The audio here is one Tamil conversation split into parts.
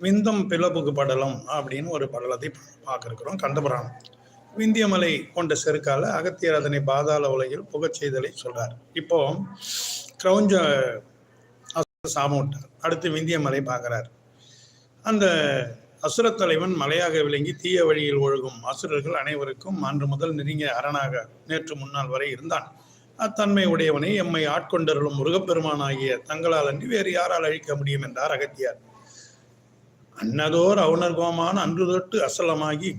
விந்தம் பிளப்புக்கு படலம் அப்படின்னு ஒரு படலத்தை பார்க்கிருக்கிறோம் கண்டபுராணம் விந்தியமலை கொண்ட செருக்கால அகத்தியர் அதனை பாதாள உலகில் புகச் செய்தலை சொல்றார். இப்போ கிரௌஞ்ச அசுர சாபம் விட்டார் அடுத்து விந்தியமலை பார்க்கிறார். அந்த அசுரத்தலைவன் மலையாக விளங்கி தீய வழியில் ஒழுகும் அசுரர்கள் அனைவருக்கும் அன்று முதல் நெருங்கிய அரணாக நேற்று முன்னாள் வரை இருந்தான். அத்தன்மை உடையவனை எம்மை ஆட்கொண்டருளும் முருகப்பெருமானாகிய தங்களால் அன்றி வேறு யாரால் அழிக்க முடியும் என்றார் அகத்தியார். அன்னதோர் அவுணர்கோமான அன்று தொட்டு அசலமாகி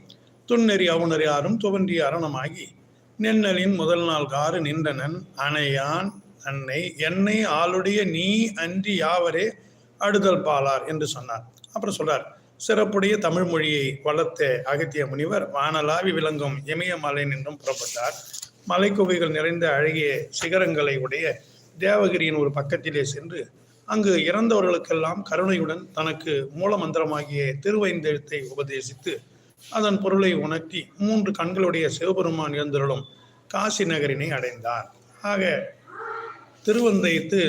துண்ணெறி அவுணர் யாரும் துவன்றி அரணமாகி நின்னலின் முதல் நாள் காறு நின்றனன் அணையான் அன்னை என்னை ஆளுடைய நீ அன்றி யாவரே அடுதல் பாலார் என்று சொன்னார். அப்புறம் சொல்றார் சிறப்புடைய தமிழ் மொழியை வளர்த்த அகத்திய முனிவர் வானலாவி விளங்கும் இமயமலை நின்றும் புறப்பட்டார். மலைக்குகைகள் நிறைந்த அழகிய சிகரங்களை உடைய தேவகிரியின் ஒரு பக்கத்திலே சென்று அங்கு இறந்தவர்களுக்கெல்லாம் கருணையுடன் தனக்கு மூல மந்திரமாகிய திருவைந்தெழுத்தை உபதேசித்து அதன் பொருளை உணர்த்தி மூன்று கண்களுடைய சிவபெருமான் இருந்தருளும் காசி நகரினை அடைந்தார். ஆக திருவந்தயத்து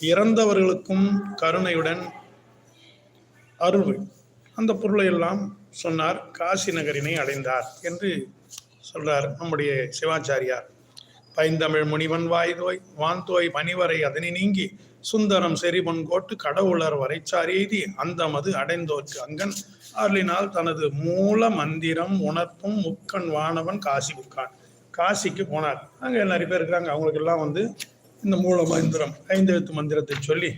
இறந்தவர்களுக்கும் கருணையுடன் அருள் அந்த பொருளையெல்லாம் சொன்னார் காசி நகரினை அடைந்தார் என்று சொல்றார் நம்முடைய சிவாச்சாரியார். பைந்தமிழ் முனிவன் வாய்தோய் வான்தோய் பனிவரை அதனை நீங்கி சுந்தரம் செறிபொன் கோட்டு கடவுளர் வரைச்சாரீதி அந்தமது அந்த மது அடைந்தோர்க்கு அங்கன். அருளினால் தனது மூல மந்திரம் உணர்த்தும் முக்கன் வானவன் காசி உட்கான் காசிக்கு போனார். அங்கே நிறைய பேர் இருக்கிறாங்க. அவங்களுக்கு எல்லாம் வந்து இந்த மூல மந்திரம் ஐந்தெழுத்து மந்திரத்தை சொல்லி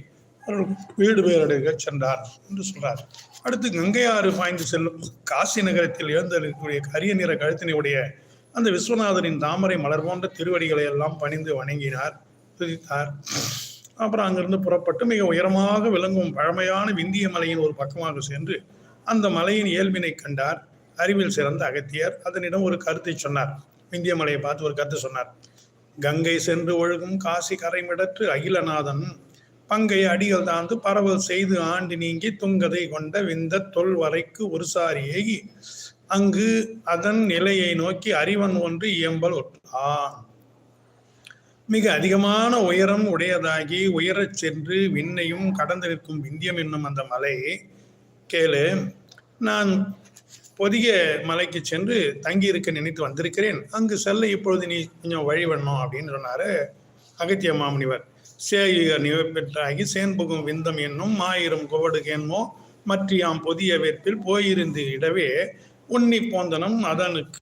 அவர்கள் வீடு பேரடைய சென்றார் என்று சொல்றார். அடுத்து கங்கையாறு பாய்ந்து செல்லும் காசி நகரத்தில் எழுந்திருக்கக்கூடிய கரிய நிற கழுத்தினுடைய அந்த விஸ்வநாதரின் தாமரை மலர் போன்ற திருவடிகளை எல்லாம் பணிந்து வணங்கினார் துதித்தார். அப்புறம் அங்கிருந்து புறப்பட்டு மிக உயரமாக விளங்கும் பழமையான விந்திய மலையின் ஒரு பக்கமாக சென்று அந்த மலையின் இயல்பினை கண்டார். அறிவில் சிறந்த அகத்தியர். அதனிடம் ஒரு கருத்தை சொன்னார். விந்திய மலையை பார்த்து ஒரு கருத்து சொன்னார். கங்கை சென்று ஒழுகும் காசி கரைமிடற்று அகிலநாதன் பங்கை அடிகள் தாழ்ந்து பரவல் செய்து ஆண்டு நீங்கி துங்கதை கொண்ட விந்த தொல் வரைக்கு ஒரு சாரி ஏகி அங்கு அதன் நிலையை நோக்கி அறிவன் ஒன்று இயம்பல் ஒற்றான். மிக அதிகமான உயரம் உடையதாகி உயரச் சென்று விண்ணையும் கடந்து நிற்கும் விந்தியம் என்னும் அந்த மலை. கேளு நான் பொதிய மலைக்கு சென்று தங்கியிருக்க நினைத்து வந்திருக்கிறேன். அங்கு செல்ல இப்பொழுது நீ கொஞ்சம் வழி வரணும் அப்படின்னு சொன்னாரு அகத்திய மாமுனிவர். சேயுக நிவப்பெற்றாகி சேன்புகும் விந்தம் என்னும் ஆயிரம் குவடுகேன்மோ மற்றியாம் பொதிய வேற்பில் போயிருந்து இடவே உன்னி போந்தனம் அதனுக்கு